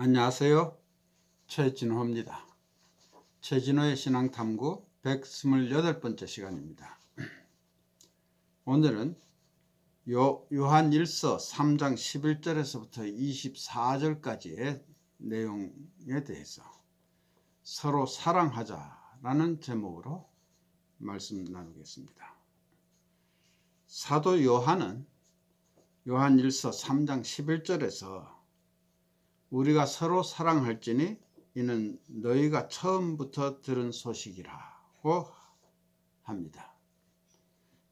안녕하세요. 최진호입니다. 최진호의 신앙탐구 128번째 시간입니다. 오늘은 요, 요한 1서 3장 11절에서부터 24절까지의 내용에 대해서 서로 사랑하자라는 제목으로 말씀 나누겠습니다. 사도 요한은 요한 1서 3장 11절에서 우리가 서로 사랑할지니 이는 너희가 처음부터 들은 소식이라고 합니다.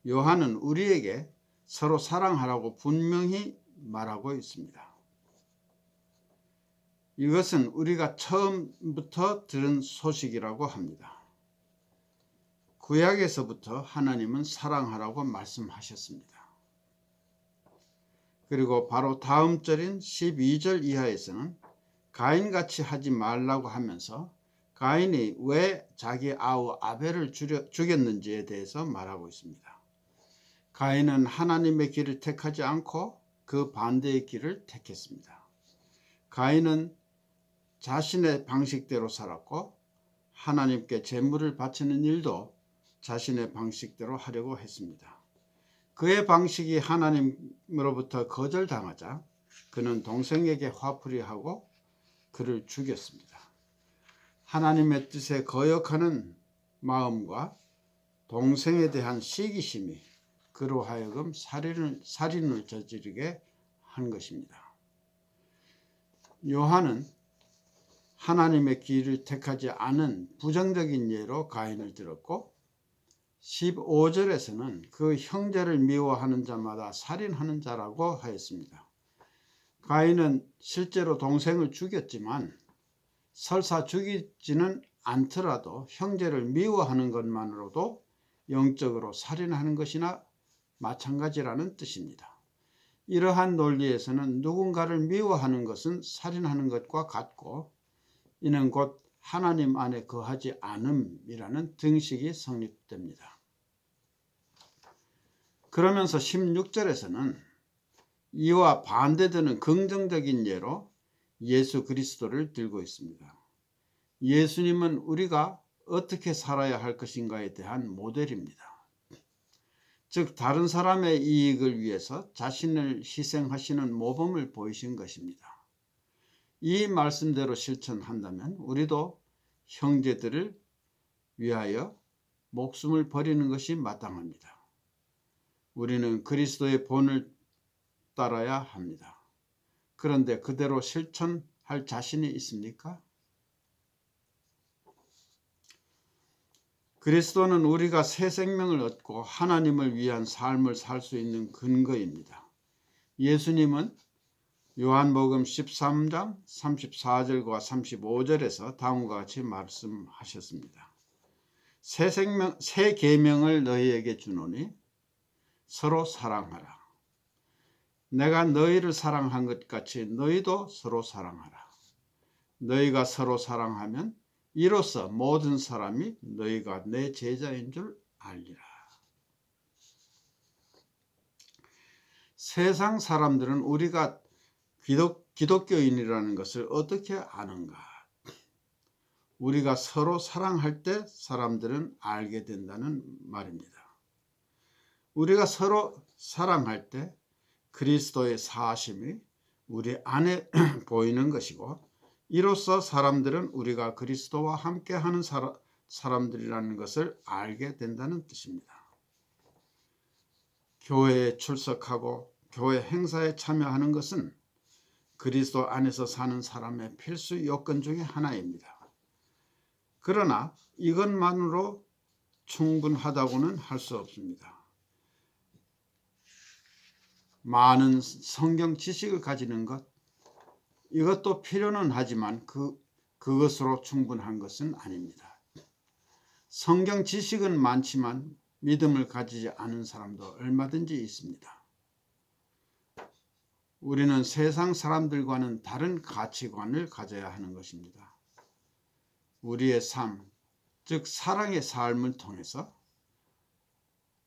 요한은 우리에게 서로 사랑하라고 분명히 말하고 있습니다. 이것은 우리가 처음부터 들은 소식이라고 합니다. 구약에서부터 하나님은 사랑하라고 말씀하셨습니다. 그리고 바로 다음 절인 12절 이하에서는 가인같이 하지 말라고 하면서 가인이 왜 자기 아우 아벨을 죽였는지에 대해서 말하고 있습니다. 가인은 하나님의 길을 택하지 않고 그 반대의 길을 택했습니다. 가인은 자신의 방식대로 살았고 하나님께 제물을 바치는 일도 자신의 방식대로 하려고 했습니다. 그의 방식이 하나님으로부터 거절당하자 그는 동생에게 화풀이하고 그를 죽였습니다. 하나님의 뜻에 거역하는 마음과 동생에 대한 시기심이 그로 하여금 살인을, 살인을 저지르게 한 것입니다. 요한은 하나님의 길을 택하지 않은 부정적인 예로 가인을 들었고 15절에서는 그 형제를 미워하는 자마다 살인하는 자라고 하였습니다. 가인은 실제로 동생을 죽였지만 설사 죽이지는 않더라도 형제를 미워하는 것만으로도 영적으로 살인하는 것이나 마찬가지라는 뜻입니다. 이러한 논리에서는 누군가를 미워하는 것은 살인하는 것과 같고 이는 곧 하나님 안에 거하지 않음이라는 등식이 성립됩니다. 그러면서 16절에서는 이와 반대되는 긍정적인 예로 예수 그리스도를 들고 있습니다. 예수님은 우리가 어떻게 살아야 할 것인가에 대한 모델입니다. 즉 다른 사람의 이익을 위해서 자신을 희생하시는 모범을 보이신 것입니다. 이 말씀대로 실천한다면 우리도 형제들을 위하여 목숨을 버리는 것이 마땅합니다. 우리는 그리스도의 본을 따라야 합니다. 그런데 그대로 실천할 자신이 있습니까? 그리스도는 우리가 새 생명을 얻고 하나님을 위한 삶을 살 수 있는 근거입니다. 예수님은 요한복음 13장 34절과 35절에서 다음과 같이 말씀하셨습니다. 새 생명 새 계명을 너희에게 주노니 서로 사랑하라. 내가 너희를 사랑한 것 같이 너희도 서로 사랑하라. 너희가 서로 사랑하면 이로써 모든 사람이 너희가 내 제자인 줄 알리라. 세상 사람들은 우리가 기독, 기독교인이라는 것을 어떻게 아는가? 우리가 서로 사랑할 때 사람들은 알게 된다는 말입니다. 우리가 서로 사랑할 때 그리스도의 사심이 우리 안에 보이는 것이고 이로써 사람들은 우리가 그리스도와 함께하는 사람들이라는 것을 알게 된다는 뜻입니다. 교회에 출석하고 교회 행사에 참여하는 것은 그리스도 안에서 사는 사람의 필수 요건 중의 하나입니다. 그러나 이것만으로 충분하다고는 할 수 없습니다. 많은 성경 지식을 가지는 것 이것도 필요는 하지만 그 그것으로 충분한 것은 아닙니다. 성경 지식은 많지만 믿음을 가지지 않은 사람도 얼마든지 있습니다. 우리는 세상 사람들과는 다른 가치관을 가져야 하는 것입니다. 우리의 삶, 즉 사랑의 삶을 통해서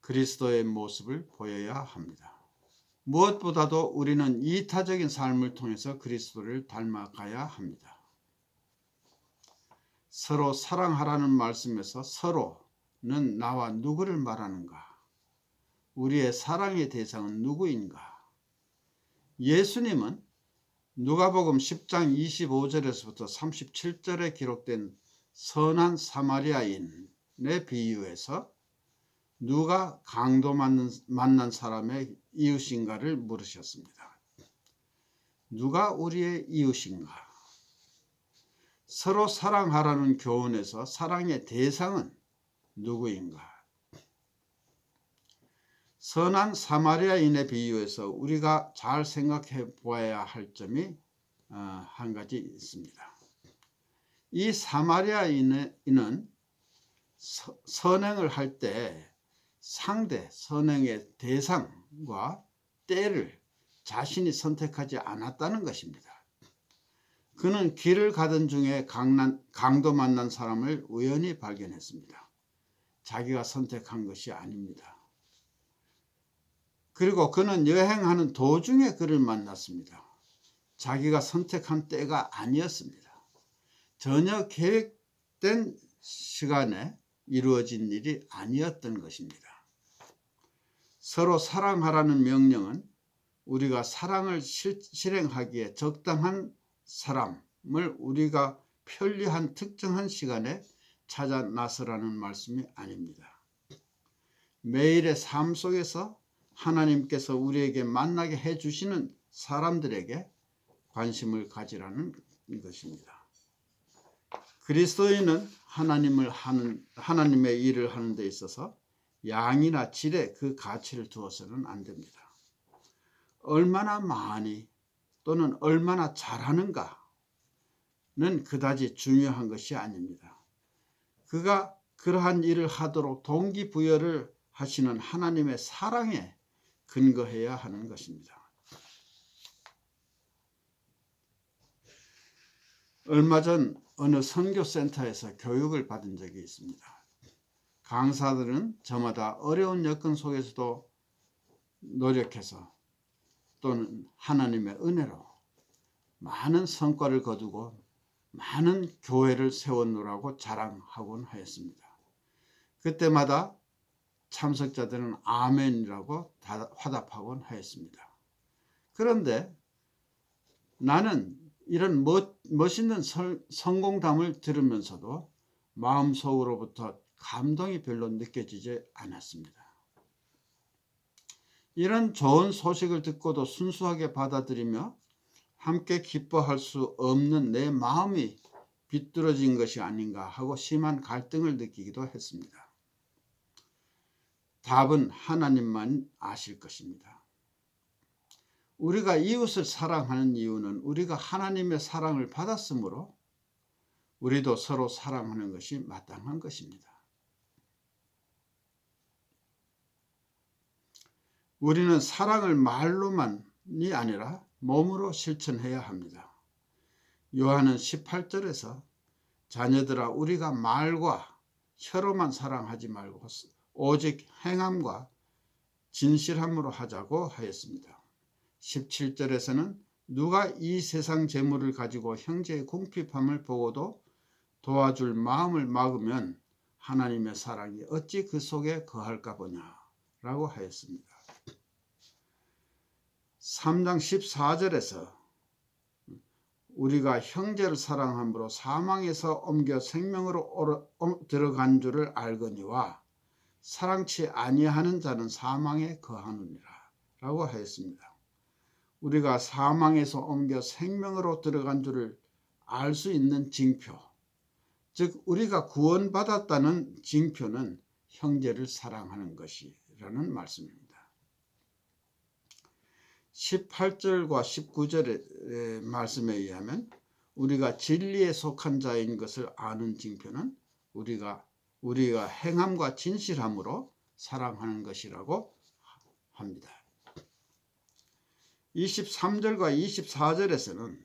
그리스도의 모습을 보여야 합니다. 무엇보다도 우리는 이타적인 삶을 통해서 그리스도를 닮아가야 합니다. 서로 사랑하라는 말씀에서 서로는 나와 누구를 말하는가? 우리의 사랑의 대상은 누구인가? 예수님은 누가복음 10장 25절에서부터 37절에 기록된 선한 사마리아인의 비유에서 누가 강도 만난, 만난 사람의 이웃인가를 물으셨습니다. 누가 우리의 이웃인가? 서로 사랑하라는 교훈에서 사랑의 대상은 누구인가? 선한 사마리아인의 비유에서 우리가 잘 생각해 보아야 할 점이 어, 한 가지 있습니다. 이 사마리아인은 선행을 할 때 상대 선행의 대상과 때를 자신이 선택하지 않았다는 것입니다. 그는 길을 가던 중에 강난, 강도 만난 사람을 우연히 발견했습니다. 자기가 선택한 것이 아닙니다. 그리고 그는 여행하는 도중에 그를 만났습니다. 자기가 선택한 때가 아니었습니다. 전혀 계획된 시간에 이루어진 일이 아니었던 것입니다. 서로 사랑하라는 명령은 우리가 사랑을 실행하기에 적당한 사람을 우리가 편리한 특정한 시간에 찾아 나서라는 말씀이 아닙니다. 매일의 삶 속에서 하나님께서 우리에게 만나게 해주시는 사람들에게 관심을 가지라는 것입니다. 그리스도인은 하나님을 하는 하나님의 일을 하는 데 있어서 양이나 질에 그 가치를 두어서는 안 됩니다. 얼마나 많이 또는 얼마나 잘하는가는 그다지 중요한 것이 아닙니다. 그가 그러한 일을 하도록 동기부여를 하시는 하나님의 사랑에 근거해야 하는 것입니다. 얼마 전 어느 선교센터에서 교육을 받은 적이 있습니다. 강사들은 저마다 어려운 여건 속에서도 노력해서 또는 하나님의 은혜로 많은 성과를 거두고 많은 교회를 세웠노라고 자랑하곤 하였습니다. 그때마다 참석자들은 아멘이라고 화답하곤 하였습니다. 그런데 나는 이런 멋, 멋있는 성공담을 들으면서도 마음속으로부터 감동이 별로 느껴지지 않았습니다. 이런 좋은 소식을 듣고도 순수하게 받아들이며 함께 기뻐할 수 없는 내 마음이 비뚤어진 것이 아닌가 하고 심한 갈등을 느끼기도 했습니다. 답은 하나님만 아실 것입니다. 우리가 이웃을 사랑하는 이유는 우리가 하나님의 사랑을 받았으므로 우리도 서로 사랑하는 것이 마땅한 것입니다. 우리는 사랑을 말로만이 아니라 몸으로 실천해야 합니다. 요한은 18절에서 자녀들아 우리가 말과 혀로만 사랑하지 말고 오직 행함과 진실함으로 하자고 하였습니다. 17절에서는 누가 이 세상 재물을 가지고 형제의 궁핍함을 보고도 도와줄 마음을 막으면 하나님의 사랑이 어찌 그 속에 거할까 보냐라고 하였습니다. 3장 14절에서 우리가 형제를 사랑함으로 사망에서 옮겨 생명으로 들어간 줄을 알거니와 사랑치 아니하는 자는 사망에 거하느니라 라고 하였습니다. 우리가 사망에서 옮겨 생명으로 들어간 줄을 알 수 있는 징표 즉 우리가 구원받았다는 징표는 형제를 사랑하는 것이라는 말씀입니다. 18절과 19절의 말씀에 의하면 우리가 진리에 속한 자인 것을 아는 징표는 우리가 우리가 행함과 진실함으로 사랑하는 것이라고 합니다. 23절과 24절에서는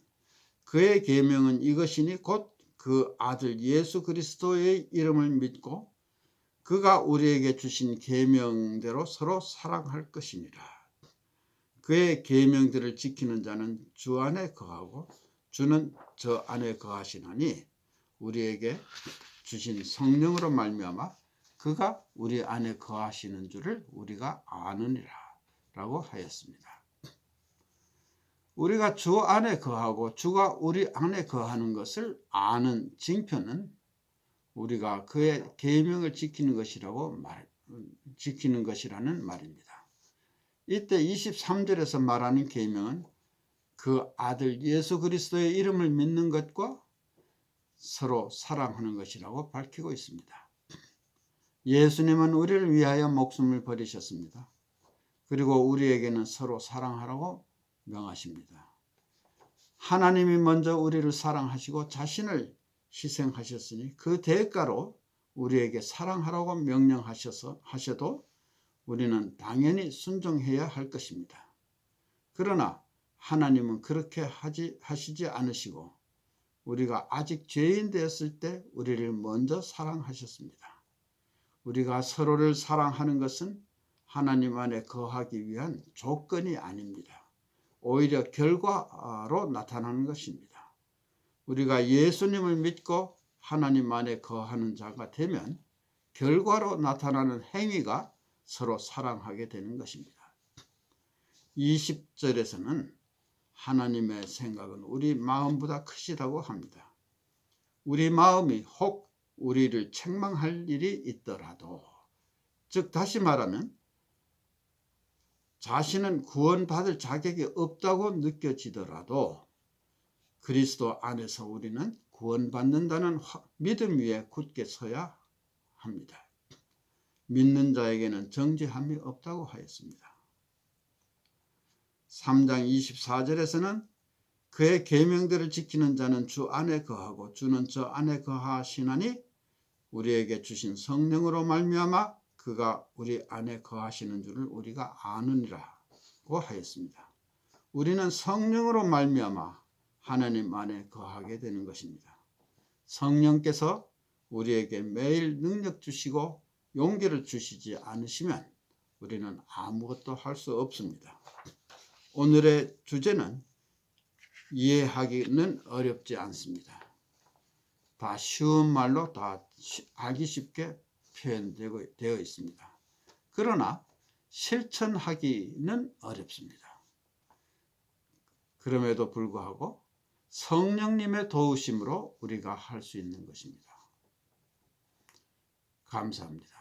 그의 계명은 이것이니 곧 그 아들 예수 그리스도의 이름을 믿고 그가 우리에게 주신 계명대로 서로 사랑할 것이니라. 그의 계명들을 지키는 자는 주 안에 거하고 주는 저 안에 거하시나니 우리에게 주신 성령으로 말미암아 그가 우리 안에 거하시는 줄을 우리가 아느니라 라고 하였습니다. 우리가 주 안에 거하고 주가 우리 안에 거하는 것을 아는 징표는 우리가 그의 계명을 지키는 것이라고 말 지키는 것이라는 말입니다. 이때 23절에서 말하는 계명은 그 아들 예수 그리스도의 이름을 믿는 것과 서로 사랑하는 것이라고 밝히고 있습니다. 예수님은 우리를 위하여 목숨을 버리셨습니다. 그리고 우리에게는 서로 사랑하라고 명하십니다. 하나님이 먼저 우리를 사랑하시고 자신을 희생하셨으니 그 대가로 우리에게 사랑하라고 명령하셔서 하셔도 우리는 당연히 순종해야 할 것입니다. 그러나 하나님은 그렇게 하지 하시지 않으시고 우리가 아직 죄인 되었을 때 우리를 먼저 사랑하셨습니다. 우리가 서로를 사랑하는 것은 하나님 안에 거하기 위한 조건이 아닙니다. 오히려 결과로 나타나는 것입니다. 우리가 예수님을 믿고 하나님 안에 거하는 자가 되면 결과로 나타나는 행위가 서로 사랑하게 되는 것입니다. 20절에서는 하나님의 생각은 우리 마음보다 크시다고 합니다. 우리 마음이 혹 우리를 책망할 일이 있더라도 즉 다시 말하면 자신은 구원받을 자격이 없다고 느껴지더라도 그리스도 안에서 우리는 구원받는다는 믿음 위에 굳게 서야 합니다. 믿는 자에게는 정죄함이 없다고 하였습니다. 3장 24절에서는 그의 계명들을 지키는 자는 주 안에 거하고 주는 저 안에 거하시나니 우리에게 주신 성령으로 말미암아 그가 우리 안에 거하시는 줄을 우리가 아느니라고 하였습니다. 우리는 성령으로 말미암아 하나님 안에 거하게 되는 것입니다. 성령께서 우리에게 매일 능력 주시고 용기를 주시지 않으시면 우리는 아무것도 할 수 없습니다. 오늘의 주제는 이해하기는 어렵지 않습니다. 다 쉬운 말로 다 알기 쉽게 표현되고 되어 있습니다. 그러나 실천하기는 어렵습니다. 그럼에도 불구하고 성령님의 도우심으로 우리가 할 수 있는 것입니다. 감사합니다.